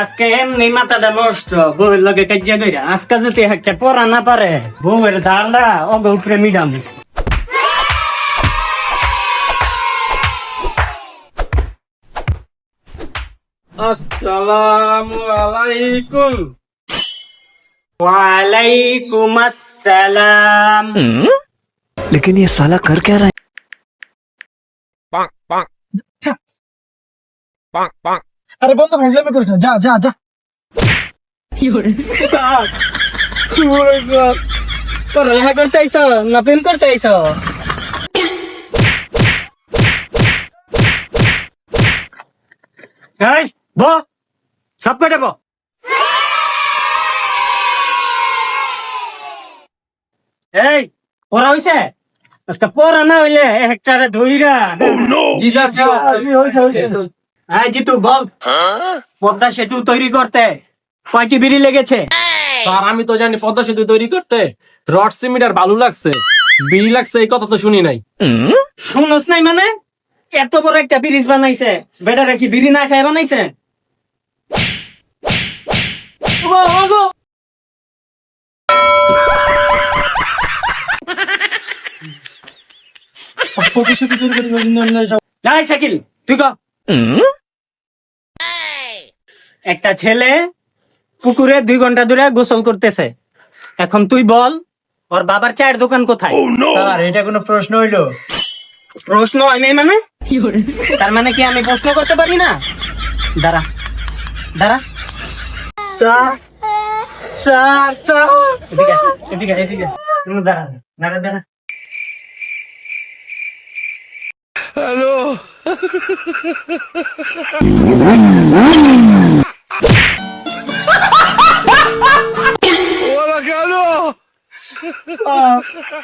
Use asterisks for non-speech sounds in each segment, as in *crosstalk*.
আজকে এমনি মাথাটা নষ্ট বউয়ের লগে কাজ্যা কইরা আজকে যদি একটা পড়া না পারে বউয়ের ঝালটা অগ উপরে মিডাম আসসালামু আলাইকুম ওয়ালাইকুম আসসালাম लेकिन ये साला कर क्या रहा है আরে বন্ধু ভাইজলামি করিস না। যা যা যা। পড়ালেখা করতে আইছ? না প্রেম করতে আইছ? এই ব সব কেটে ব। এই পড়া হইছে? আজকে পড়া না হইলে হেক্টারে ধইরা। জি স্যার হইছে, হইছে। হ্যাঁ জিতু বল। পদ্মা সেতু তৈরি করতে। কয়টি বিড়ি লেগেছে? স্যার আমি তো জানি পদ্মা সেতু তৈরি করতে। রড সিমেন্ট আর বালু লাগছে। বিড়ি লাগছে এই কথা তো শুনি নাই। শুনোস নাই মানে? এত বড় একটা ব্রিজ বানাইছে। বেটারা কি বিড়ি না খায় বানাইছে? যাই শাকিল তুই ক। একটা ছেলে পুকুরে দুই ঘণ্টা ধরে গোসল করতেছে। এখন তুই বল ওর বাবার চায়ের দোকান কোথায়? স্যার এটা কোনো প্রশ্ন হইল। প্রশ্ন হয় নাই মানে? তার মানে কি আমি প্রশ্ন করতে পারি না? দাঁড়া দাঁড়া। Sir sir sir. এদিকে এদিকে এদিকে। তুমি দাঁড়া দাঁড়া *laughs*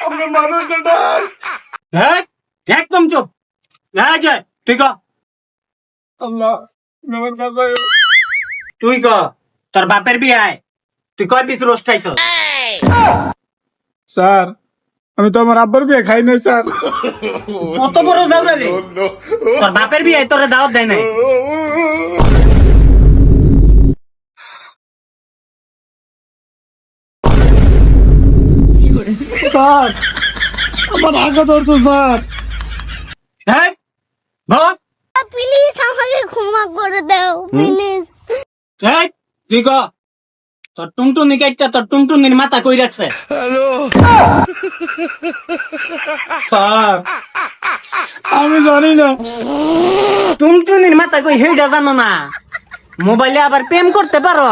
আমরা মানুষ হ্যাঁ একদম চুপ। হ্যাঁ জয় তুই ক। আল্লাহ তুই ক তোর বাপের বিয়ায় তুই কয় পিস রোস্ট খাইছ স্যার আমি তো আমার আব্বার বিয়ে খাই নাই স্যার। কত বড় যাওরা রে। তোর বাপের বিয়ায় তোরে দাওয়াত দেয় নাই। স্যার আমার আগা স্যার। হ্যাঁ? প্লিজ আমাকে ক্ষমা করে দাও প্লিজ এই তুই ক? তোর টুনটুনি কাইটটা তোর টুনটুনির মাথা কই রাখছে? স্যার আমি জানি না। টুনটুনির মাথা কই জানো না? মোবাইলে আবার প্রেম করতে পারো।